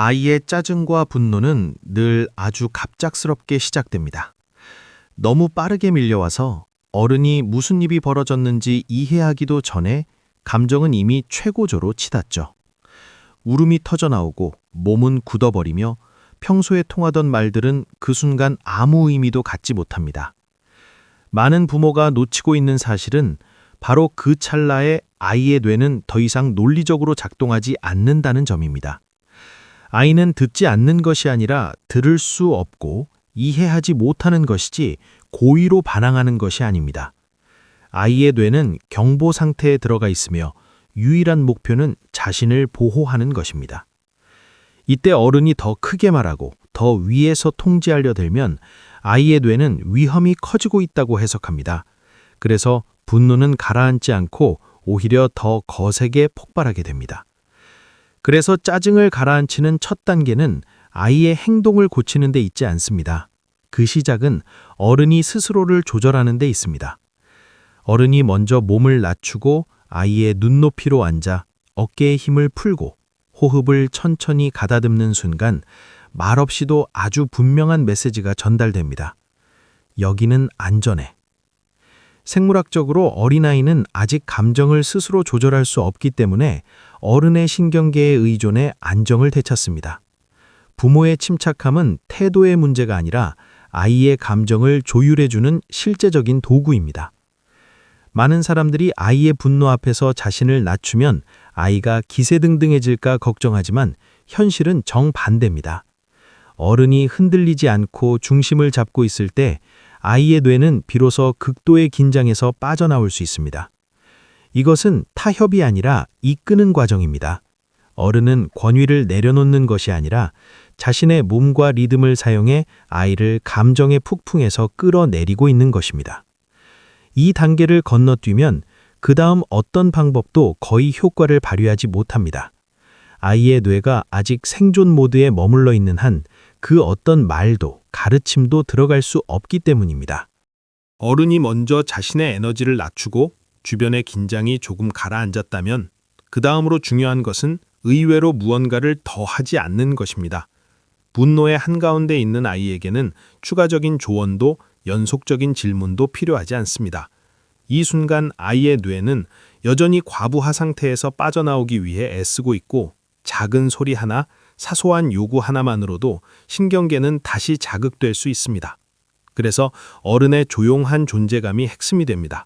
아이의 짜증과 분노는 늘 아주 갑작스럽게 시작됩니다. 너무 빠르게 밀려와서 어른이 무슨 일이 벌어졌는지 이해하기도 전에 감정은 이미 최고조로 치닫죠. 울음이 터져나오고 몸은 굳어버리며 평소에 통하던 말들은 그 순간 아무 의미도 갖지 못합니다. 많은 부모가 놓치고 있는 사실은 바로 그 찰나에 아이의 뇌는 더 이상 논리적으로 작동하지 않는다는 점입니다. 아이는 듣지 않는 것이 아니라 들을 수 없고 이해하지 못하는 것이지 고의로 반항하는 것이 아닙니다. 아이의 뇌는 경보 상태에 들어가 있으며 유일한 목표는 자신을 보호하는 것입니다. 이때 어른이 더 크게 말하고 더 위에서 통제하려 들면 아이의 뇌는 위험이 커지고 있다고 해석합니다. 그래서 분노는 가라앉지 않고 오히려 더 거세게 폭발하게 됩니다. 그래서 짜증을 가라앉히는 첫 단계는 아이의 행동을 고치는 데 있지 않습니다. 그 시작은 어른이 스스로를 조절하는 데 있습니다. 어른이 먼저 몸을 낮추고 아이의 눈높이로 앉아 어깨의 힘을 풀고 호흡을 천천히 가다듬는 순간 말없이도 아주 분명한 메시지가 전달됩니다. 여기는 안전해. 생물학적으로 어린아이는 아직 감정을 스스로 조절할 수 없기 때문에 어른의 신경계에 의존해 안정을 되찾습니다. 부모의 침착함은 태도의 문제가 아니라 아이의 감정을 조율해주는 실제적인 도구입니다. 많은 사람들이 아이의 분노 앞에서 자신을 낮추면 아이가 기세등등해질까 걱정하지만 현실은 정반대입니다. 어른이 흔들리지 않고 중심을 잡고 있을 때 아이의 뇌는 비로소 극도의 긴장에서 빠져나올 수 있습니다. 이것은 타협이 아니라 이끄는 과정입니다. 어른은 권위를 내려놓는 것이 아니라 자신의 몸과 리듬을 사용해 아이를 감정의 폭풍에서 끌어내리고 있는 것입니다. 이 단계를 건너뛰면 그 다음 어떤 방법도 거의 효과를 발휘하지 못합니다. 아이의 뇌가 아직 생존 모드에 머물러 있는 한 그 어떤 말도 가르침도 들어갈 수 없기 때문입니다. 어른이 먼저 자신의 에너지를 낮추고 주변의 긴장이 조금 가라앉았다면 그 다음으로 중요한 것은 의외로 무언가를 더 하지 않는 것입니다. 분노의 한가운데 있는 아이에게는 추가적인 조언도 연속적인 질문도 필요하지 않습니다. 이 순간 아이의 뇌는 여전히 과부하 상태에서 빠져나오기 위해 애쓰고 있고 작은 소리 하나, 사소한 요구 하나만으로도 신경계는 다시 자극될 수 있습니다. 그래서 어른의 조용한 존재감이 핵심이 됩니다.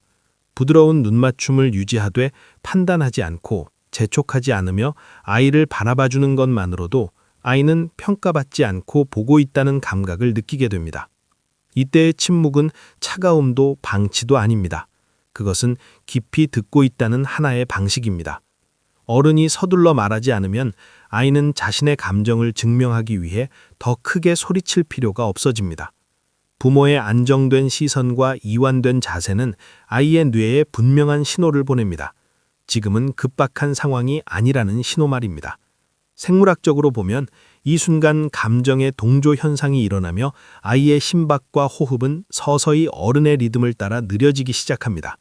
부드러운 눈맞춤을 유지하되 판단하지 않고 재촉하지 않으며 아이를 바라봐주는 것만으로도 아이는 평가받지 않고 보고 있다는 감각을 느끼게 됩니다. 이때의 침묵은 차가움도 방치도 아닙니다. 그것은 깊이 듣고 있다는 하나의 방식입니다. 어른이 서둘러 말하지 않으면 아이는 자신의 감정을 증명하기 위해 더 크게 소리칠 필요가 없어집니다. 부모의 안정된 시선과 이완된 자세는 아이의 뇌에 분명한 신호를 보냅니다. 지금은 급박한 상황이 아니라는 신호 말입니다. 생물학적으로 보면 이 순간 감정의 동조 현상이 일어나며 아이의 심박과 호흡은 서서히 어른의 리듬을 따라 느려지기 시작합니다.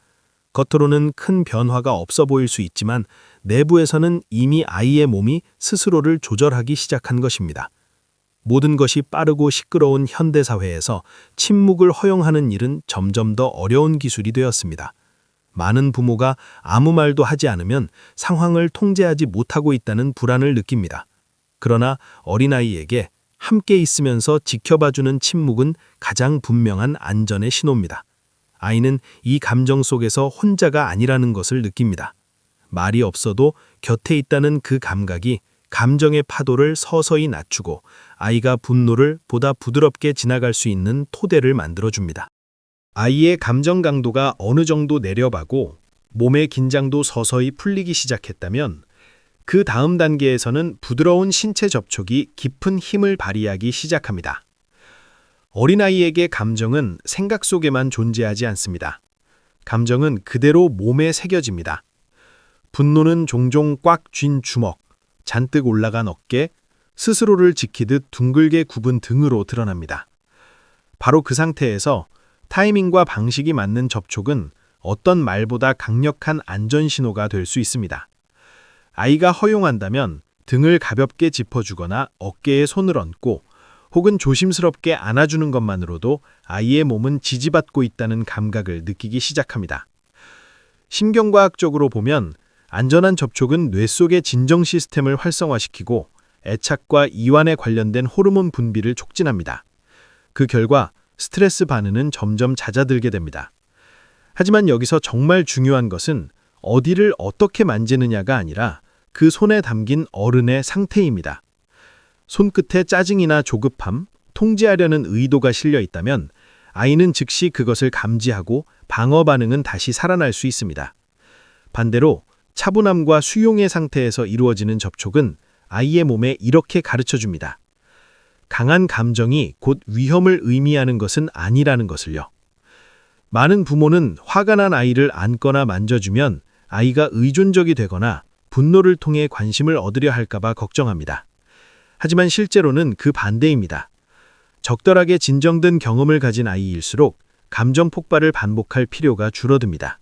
겉으로는 큰 변화가 없어 보일 수 있지만 내부에서는 이미 아이의 몸이 스스로를 조절하기 시작한 것입니다. 모든 것이 빠르고 시끄러운 현대사회에서 침묵을 허용하는 일은 점점 더 어려운 기술이 되었습니다. 많은 부모가 아무 말도 하지 않으면 상황을 통제하지 못하고 있다는 불안을 느낍니다. 그러나 어린아이에게 함께 있으면서 지켜봐주는 침묵은 가장 분명한 안전의 신호입니다. 아이는 이 감정 속에서 혼자가 아니라는 것을 느낍니다. 말이 없어도 곁에 있다는 그 감각이 감정의 파도를 서서히 낮추고 아이가 분노를 보다 부드럽게 지나갈 수 있는 토대를 만들어줍니다. 아이의 감정 강도가 어느 정도 내려가고 몸의 긴장도 서서히 풀리기 시작했다면 그 다음 단계에서는 부드러운 신체 접촉이 깊은 힘을 발휘하기 시작합니다. 어린아이에게 감정은 생각 속에만 존재하지 않습니다. 감정은 그대로 몸에 새겨집니다. 분노는 종종 꽉 쥔 주먹, 잔뜩 올라간 어깨, 스스로를 지키듯 둥글게 굽은 등으로 드러납니다. 바로 그 상태에서 타이밍과 방식이 맞는 접촉은 어떤 말보다 강력한 안전 신호가 될 수 있습니다. 아이가 허용한다면 등을 가볍게 짚어주거나 어깨에 손을 얹고 혹은 조심스럽게 안아주는 것만으로도 아이의 몸은 지지받고 있다는 감각을 느끼기 시작합니다. 신경과학적으로 보면 안전한 접촉은 뇌 속의 진정 시스템을 활성화시키고 애착과 이완에 관련된 호르몬 분비를 촉진합니다. 그 결과 스트레스 반응은 점점 잦아들게 됩니다. 하지만 여기서 정말 중요한 것은 어디를 어떻게 만지느냐가 아니라 그 손에 담긴 어른의 상태입니다. 손끝에 짜증이나 조급함, 통제하려는 의도가 실려 있다면 아이는 즉시 그것을 감지하고 방어 반응은 다시 살아날 수 있습니다. 반대로 차분함과 수용의 상태에서 이루어지는 접촉은 아이의 몸에 이렇게 가르쳐 줍니다. 강한 감정이 곧 위험을 의미하는 것은 아니라는 것을요. 많은 부모는 화가 난 아이를 안거나 만져주면 아이가 의존적이 되거나 분노를 통해 관심을 얻으려 할까봐 걱정합니다. 하지만 실제로는 그 반대입니다. 적절하게 진정된 경험을 가진 아이일수록 감정 폭발을 반복할 필요가 줄어듭니다.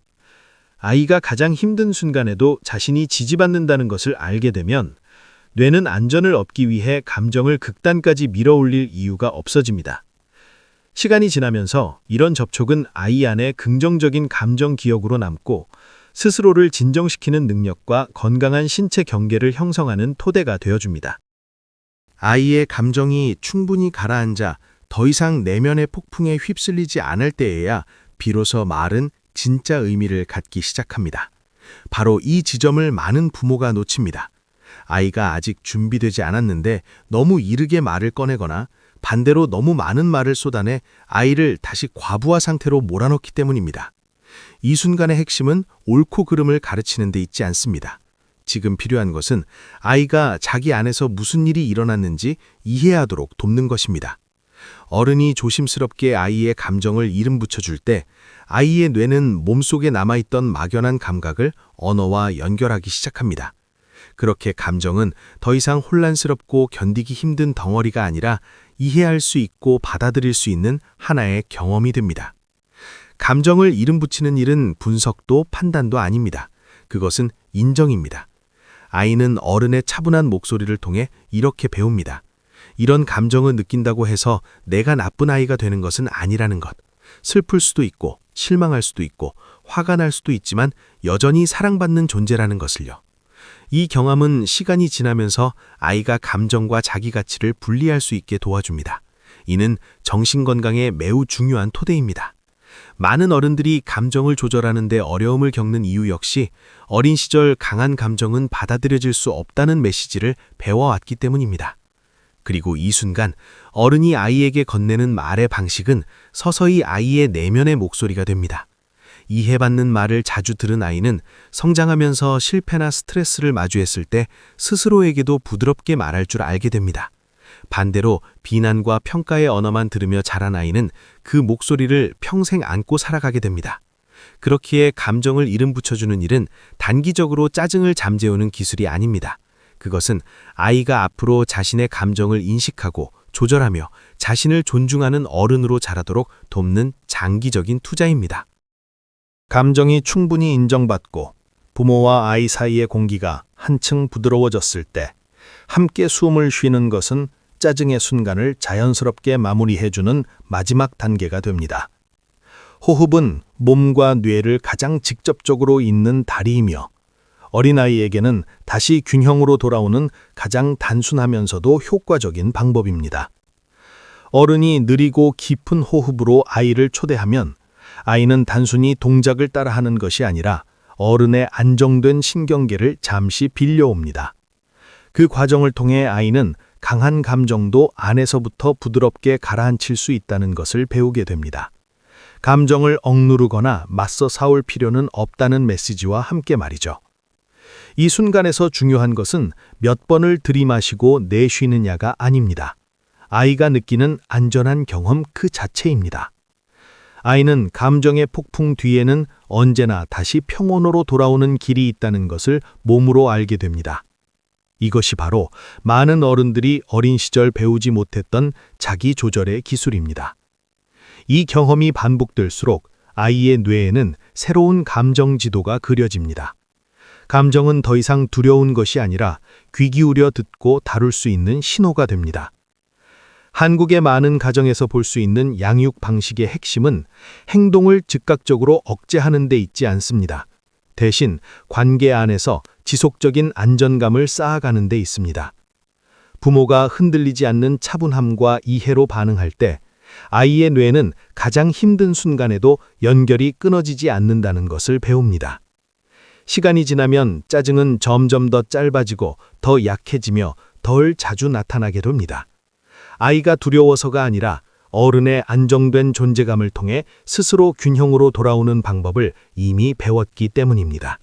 아이가 가장 힘든 순간에도 자신이 지지받는다는 것을 알게 되면 뇌는 안전을 얻기 위해 감정을 극단까지 밀어올릴 이유가 없어집니다. 시간이 지나면서 이런 접촉은 아이 안에 긍정적인 감정 기억으로 남고 스스로를 진정시키는 능력과 건강한 신체 경계를 형성하는 토대가 되어줍니다. 아이의 감정이 충분히 가라앉아 더 이상 내면의 폭풍에 휩쓸리지 않을 때에야 비로소 말은 진짜 의미를 갖기 시작합니다. 바로 이 지점을 많은 부모가 놓칩니다. 아이가 아직 준비되지 않았는데 너무 이르게 말을 꺼내거나 반대로 너무 많은 말을 쏟아내 아이를 다시 과부하 상태로 몰아넣기 때문입니다. 이 순간의 핵심은 옳고 그름을 가르치는 데 있지 않습니다. 지금 필요한 것은 아이가 자기 안에서 무슨 일이 일어났는지 이해하도록 돕는 것입니다. 어른이 조심스럽게 아이의 감정을 이름 붙여줄 때 아이의 뇌는 몸속에 남아있던 막연한 감각을 언어와 연결하기 시작합니다. 그렇게 감정은 더 이상 혼란스럽고 견디기 힘든 덩어리가 아니라 이해할 수 있고 받아들일 수 있는 하나의 경험이 됩니다. 감정을 이름 붙이는 일은 분석도 판단도 아닙니다. 그것은 인정입니다. 아이는 어른의 차분한 목소리를 통해 이렇게 배웁니다. 이런 감정을 느낀다고 해서 내가 나쁜 아이가 되는 것은 아니라는 것. 슬플 수도 있고 실망할 수도 있고 화가 날 수도 있지만 여전히 사랑받는 존재라는 것을요. 이 경험은 시간이 지나면서 아이가 감정과 자기 가치를 분리할 수 있게 도와줍니다. 이는 정신건강에 매우 중요한 토대입니다. 많은 어른들이 감정을 조절하는 데 어려움을 겪는 이유 역시 어린 시절 강한 감정은 받아들여질 수 없다는 메시지를 배워왔기 때문입니다. 그리고 이 순간 어른이 아이에게 건네는 말의 방식은 서서히 아이의 내면의 목소리가 됩니다. 이해받는 말을 자주 들은 아이는 성장하면서 실패나 스트레스를 마주했을 때 스스로에게도 부드럽게 말할 줄 알게 됩니다. 반대로 비난과 평가의 언어만 들으며 자란 아이는 그 목소리를 평생 안고 살아가게 됩니다. 그렇기에 감정을 이름 붙여주는 일은 단기적으로 짜증을 잠재우는 기술이 아닙니다. 그것은 아이가 앞으로 자신의 감정을 인식하고 조절하며 자신을 존중하는 어른으로 자라도록 돕는 장기적인 투자입니다. 감정이 충분히 인정받고 부모와 아이 사이의 공기가 한층 부드러워졌을 때 함께 숨을 쉬는 것은 짜증의 순간을 자연스럽게 마무리해주는 마지막 단계가 됩니다. 호흡은 몸과 뇌를 가장 직접적으로 잇는 다리이며 어린아이에게는 다시 균형으로 돌아오는 가장 단순하면서도 효과적인 방법입니다. 어른이 느리고 깊은 호흡으로 아이를 초대하면 아이는 단순히 동작을 따라하는 것이 아니라 어른의 안정된 신경계를 잠시 빌려옵니다. 그 과정을 통해 아이는 강한 감정도 안에서부터 부드럽게 가라앉힐 수 있다는 것을 배우게 됩니다. 감정을 억누르거나 맞서 싸울 필요는 없다는 메시지와 함께 말이죠. 이 순간에서 중요한 것은 몇 번을 들이마시고 내쉬느냐가 아닙니다. 아이가 느끼는 안전한 경험 그 자체입니다. 아이는 감정의 폭풍 뒤에는 언제나 다시 평온으로 돌아오는 길이 있다는 것을 몸으로 알게 됩니다. 이것이 바로 많은 어른들이 어린 시절 배우지 못했던 자기 조절의 기술입니다. 이 경험이 반복될수록 아이의 뇌에는 새로운 감정 지도가 그려집니다. 감정은 더 이상 두려운 것이 아니라 귀 기울여 듣고 다룰 수 있는 신호가 됩니다. 한국의 많은 가정에서 볼 수 있는 양육 방식의 핵심은 행동을 즉각적으로 억제하는 데 있지 않습니다. 대신 관계 안에서 지속적인 안전감을 쌓아가는 데 있습니다. 부모가 흔들리지 않는 차분함과 이해로 반응할 때 아이의 뇌는 가장 힘든 순간에도 연결이 끊어지지 않는다는 것을 배웁니다. 시간이 지나면 짜증은 점점 더 짧아지고 더 약해지며 덜 자주 나타나게 됩니다. 아이가 두려워서가 아니라 어른의 안정된 존재감을 통해 스스로 균형으로 돌아오는 방법을 이미 배웠기 때문입니다.